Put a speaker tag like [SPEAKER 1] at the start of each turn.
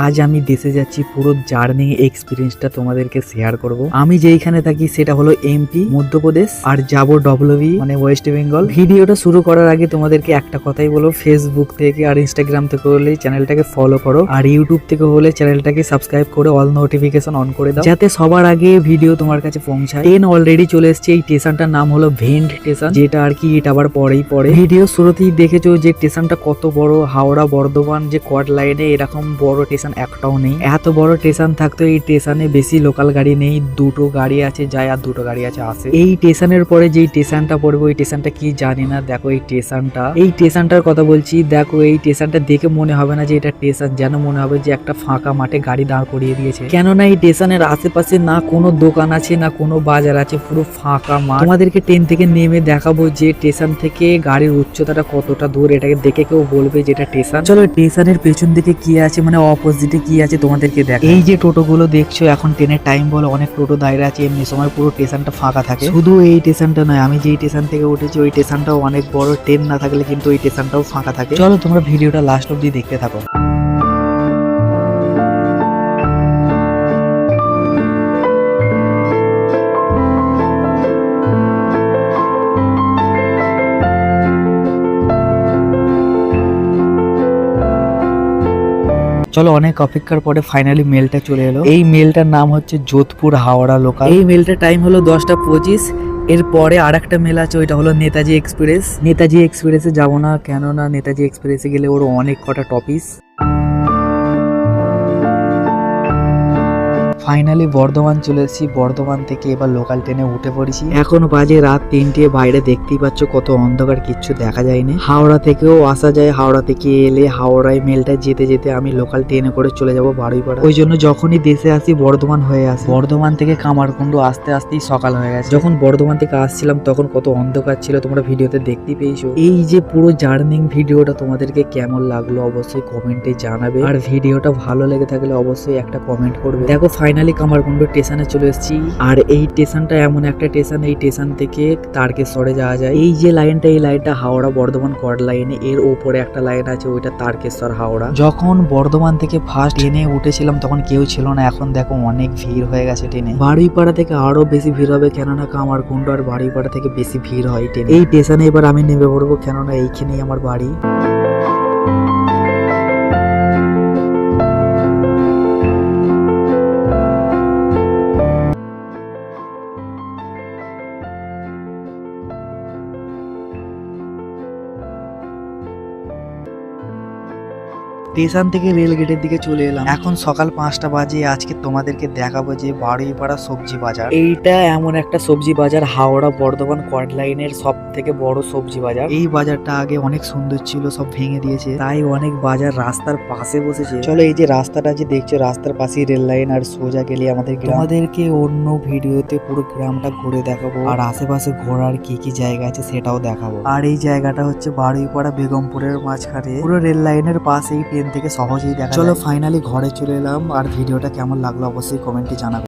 [SPEAKER 1] আজ আমি দেশে যাচ্ছি, পুরো জার্নি এক্সপিরিয়েন্সটা তোমাদেরকে শেয়ার করব। আমি যেইখানে থাকি, সেটা হলো এমপি মধ্যপ্রদেশ, আর যাব ডব্লিউবি মানে ওয়েস্ট বেঙ্গল ভিডিওটা শুরু করার আগে তোমাদেরকে একটা কথাই বলো ফেসবুক থেকে আর ইনস্টাগ্রাম থেকে হলে চ্যানেলটাকে ফলো করো, আর ইউটিউব থেকে হলে চ্যানেলটাকে সাবস্ক্রাইব করে অল নোটিফিকেশন অন করে দাও। যাতে সবার আগে ভিডিও তোমার কাছে পৌঁছায়। ট্রেন অলরেডি চলে এসছে, এই স্টেশনটার নাম হলো ভেন্ট স্টেশন যেটা আর কি এটা আবার পরেই পরে ভিডিও শুরুতেই দেখেছ যে স্টেশনটা কত বড়, হাওড়া, বর্ধমান, যে কোয়াড লাইনে এরকম বড় স্টেশন একটাও নেই। এত বড় স্টেশন থাকতো এই স্টেশনে বেশি লোকাল গাড়ি নেই। দুটো গাড়ি আছে, যায় আর দুটো গাড়ি আছে, আসে। এই স্টেশনের পরে যে স্টেশনটা পড়বে, ওই স্টেশনটা কি জানি না। দেখো এই স্টেশনটা। এই স্টেশনটার কথা বলছি, দেখো এই স্টেশনটা দেখে মনে হবে না যে এটা স্টেশন, যেন মনে হবে যে একটা ফাঁকা মাঠে গাড়ি দাঁড় করিয়ে দিয়েছে। কেননা এই স্টেশনের আশেপাশে না কোনো দোকান আছে, না কোনো বাজার আছে, পুরো ফাঁকা মাঠ। তোমাদেরকে ট্রেন থেকে নেমে দেখাবো যে স্টেশন থেকে গাড়ির উচ্চতাটা কতটা দূর, এটাকে দেখে কেউ বলবে যে এটা স্টেশন। চলো স্টেশনের পেছন দিকে কি আছে মানে অপোজিটে কি আছে তোমাদেরকে দেখ এই যে টোটো গুলো দেখছ এখন ট্রেনের টাইম বলে অনেক টোটো দাঁড়িয়ে আছে এমনি সময় পুরো স্টেশনটা ফাঁকা থাকে। শুধু এই স্টেশনটা নয় আমি যে স্টেশন থেকে উঠেছি ওই স্টেশনটাও অনেক বড় ট্রেন না থাকলে কিন্তু ওই স্টেশনটাও ফাঁকা থাকে। চলো তোমরা ভিডিওটা লাস্ট অব্দি দেখতে থাকো। চলো অনেক অপেক্ষার পরে ফাইনালি মেলটা চলে এলো। এই মেলটার নাম হচ্ছে যোধপুর হাওড়া লোকাল এই মেলটার টাইম হলো দশটা পঁচিশ। এরপরে আর একটা মেল আছে ওইটা হলো নেতাজি এক্সপ্রেস নেতাজি এক্সপ্রেসে যাব না কেননা নেতাজি এক্সপ্রেসে গেলে ওর অনেক কটা টপিস ফাইনালি বর্ধমান চলে এসেছি। বর্ধমান থেকে এবার লোকাল ট্রেনে উঠে পড়েছি। এখন বাজে রাত তিনটে বাইরে দেখতেই পাচ্ছ কত অন্ধকার কিচ্ছু দেখা যায়নি। হাওড়া থেকেও আসা যায়। হাওড়া থেকে এলে হাওড়ায় মেলটা যেতে যেতে আমি লোকাল ট্রেনে করে চলে যাব বারুইপাড়া। ওই জন্য যখনই দেশে আসি বর্ধমান হয়ে আসি। বর্ধমান থেকে কামারকুন্ডু আস্তে আস্তেই সকাল হয়ে গেছে। যখন বর্ধমান থেকে আসছিলাম তখন কত অন্ধকার ছিল তোমরা ভিডিওতে দেখতেই পেয়েছ। এই যে পুরো জার্নিং ভিডিওটা তোমাদেরকে কেমন লাগল অবশ্যই কমেন্টে জানাবে। আর ভিডিওটা ভালো লেগে থাকলে অবশ্যই একটা কমেন্ট করবে। দেখো ফাইনালি কামারকুন্ডু স্টেশনে চলে এসেছি। আর এই স্টেশনটা এমন একটা স্টেশন, এই স্টেশন থেকে তারকেশ্বরে যাওয়া যায়। এই যে লাইনটা, এই লাইনটা হাওড়া বর্ধমান কড লাইনে এর উপরে একটা লাইন আছে, ওইটা তারকেশ্বর হাওড়া। যখন বর্ধমান থেকে ফার্স্ট ট্রেনে উঠেছিলাম, তখন কেউ ছিল না। এখন দেখো অনেক ভিড় হয়ে গেছে ট্রেনে বারুইপাড়া থেকে আরও বেশি ভিড় হবে, কেননা কামারকুন্ডু আর বারুইপাড়া থেকে বেশি ভিড় হয় ট্রেনে এই স্টেশনে এবার আমি নেমে পড়ব, কেননা এইখানেই আমার বাড়ি। স্টেশন থেকে রেল গেটের দিকে চলে এলাম। এখন সকাল পাঁচটা বাজে আজকে তোমাদেরকে দেখাবো যে বারুইপাড়া সবজি বাজার। এইটা এমন একটা সবজি বাজার হাওড়া বর্ধমান কোয়াড লাইনের সব থেকে বড় সবজি বাজার। এই বাজারটা আগে অনেক সুন্দর ছিল সব ভেঙে দিয়েছে। তাই অনেক বাজার রাস্তার পাশে বসেছে। চলো এই যে রাস্তাটা যে দেখছ রাস্তার পাশেই রেল লাইন আর সোজা গেলে আমাদের গ্রাম। তোমাদেরকে অন্য ভিডিওতে পুরো গ্রামটা ঘুরে দেখাবো। আর আশেপাশে ঘোরার কি কি জায়গা আছে সেটাও দেখাবো। আর এই জায়গাটা হচ্ছে বারুইপাড়া বেগমপুরের মাঝখানে। পুরো রেল লাইনের পাশেই ট্রেন থেকে সহজেই দেখা চলো ফাইনালি ঘরে চলে এলাম। আর ভিডিওটা কেমন লাগল অবশ্যই কমেন্টে জানাবে।